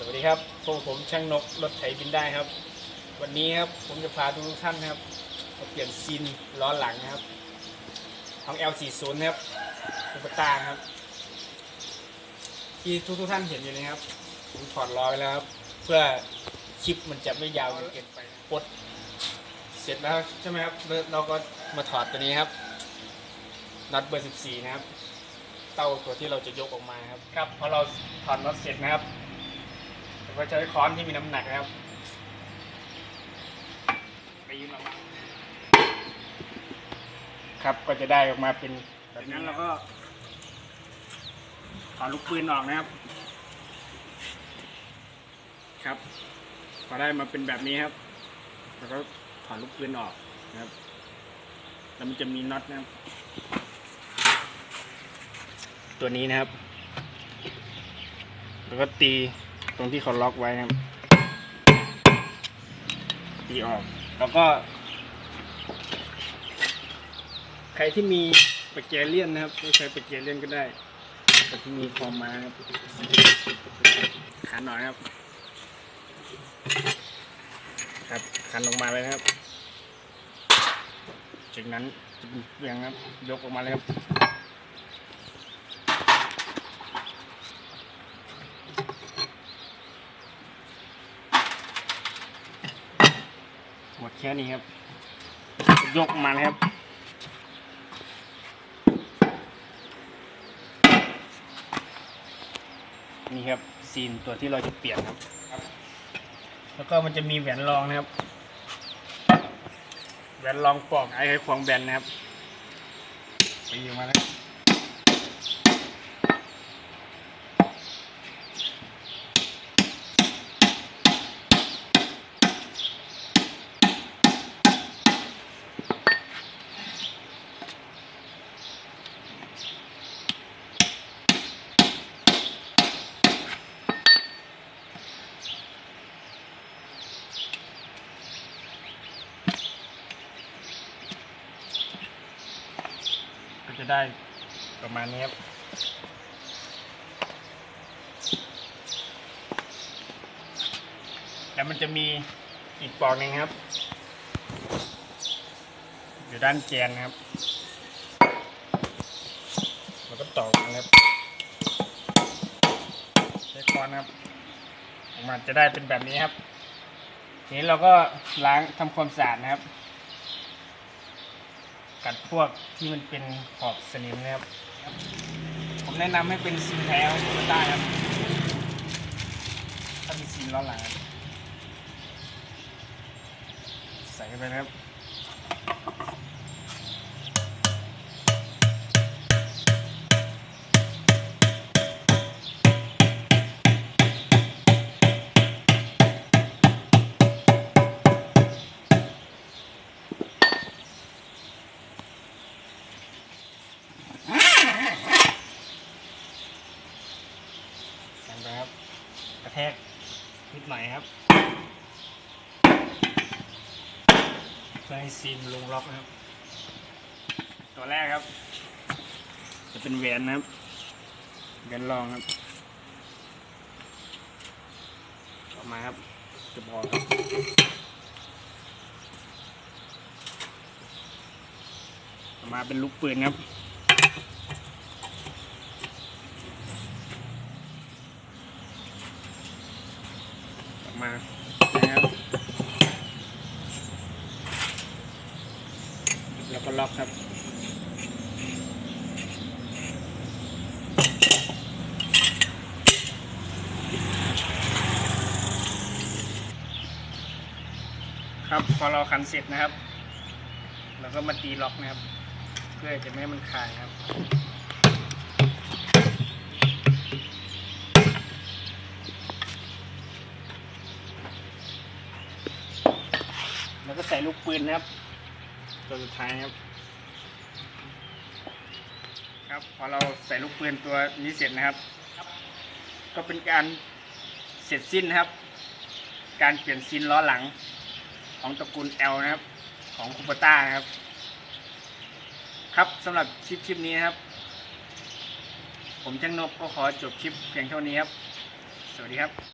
สวัสดีครับ พวกผมช่างนกรถไถบินได้ครับ วันนี้ครับผมจะพาทุกท่านครับมาเปลี่ยนซีนล้อหลังนะครับ ของ L40 นะครับคูปตาครับ ที่ทุกทุกท่านเห็นอยู่นะครับ ผมถอดล้อไปแล้วครับ เพื่อคลิปมันจะไม่ยาวจนเกินไปปดเสร็จแล้วใช่ไหมครับเราก็มาถอดตัวนี้ครับน็อตเบอร์ 14 นะครับ เต้าตัวที่เราจะยกออกมาครับ ครับพอเราถอดน็อตเสร็จนะครับ ก็ใช้ค้อนที่มีน้ำหนักนะครับไปยืมออกมาครับก็จะได้ออกมาเป็นแบบนั้นเราก็ถอดลูกปืนออกนะครับ ครับพอได้มาเป็นแบบนี้ครับแล้วก็ถอดลูกปืนออกนะครับ แล้วมันจะมีน็อตนะครับ ตัวนี้นะครับ แล้วก็ตี ตรงที่เขาล็อกไว้นะครับตีออก แล้วก็ ใครที่มีปากเกเลียนนะครับใช้ปากเกเลียนก็ได้แต่ที่มีคอมมาครับขันหน่อยครับ ครับขันลงมาเลยครับ จากนั้นจะเป็นเฟืองครับ ยกออกมาเลยครับ หมดแค่นี้ครับ ยกมาเลยครับนี่ครับซีนตัวที่เราจะเปลี่ยนครับ แล้วก็มันจะมีแหวนรองนะครับ แหวนรองปอกไอ้ไขควงแบนนะครับไปอยู่มาแล้ว จะได้ประมาณนี้ครับแล้วมันจะมีอีกปลอกหนึ่งครับ อยู่ด้านแกนครับแล้วก็ต่อกันครับใช้ค้อนครับออกมาจะได้เป็นแบบนี้ครับทีนี้เราก็ล้างทำความสะอาดนะครับ กัดพวกที่มันเป็นขอบสนิมนะครับ ผมแนะนำให้เป็นซีนแท้ก็ได้ครับ ถ้ามีซีนล้อหลัง ใส่ไปนะครับ ระแทกนิดหน่อยครับเพื่อให้ซีนลงล็อกนะครับ ตัวแรกครับ จะเป็นแหวนนะครับแหวนรองครับออกมาครับจะพอครับออมาเป็นลูกปืนครับ ออก มานะครับ แล้วก็ล็อกครับครับพอเราคันเสร็จนะครับแล้วก็มาตีล็อกนะครับ เพื่อจะไม่ให้มันคายครับ แล้วก็ใส่ลูกปืนนะครับ ตัวสุดท้ายครับ ครับพอเราใส่ลูกปืนตัวนี้เสร็จนะครับ ก็เป็นการเสร็จสิ้นนะครับ การเปลี่ยนซินล้อหลัง ของตระกูล L นะครับ ของคูปต้านะครับ ครับสำหรับคลิปคลิปนี้นะครับ ผมช่างนบก็ขอจบคลิปเพียงเท่านี้ครับ สวัสดีครับ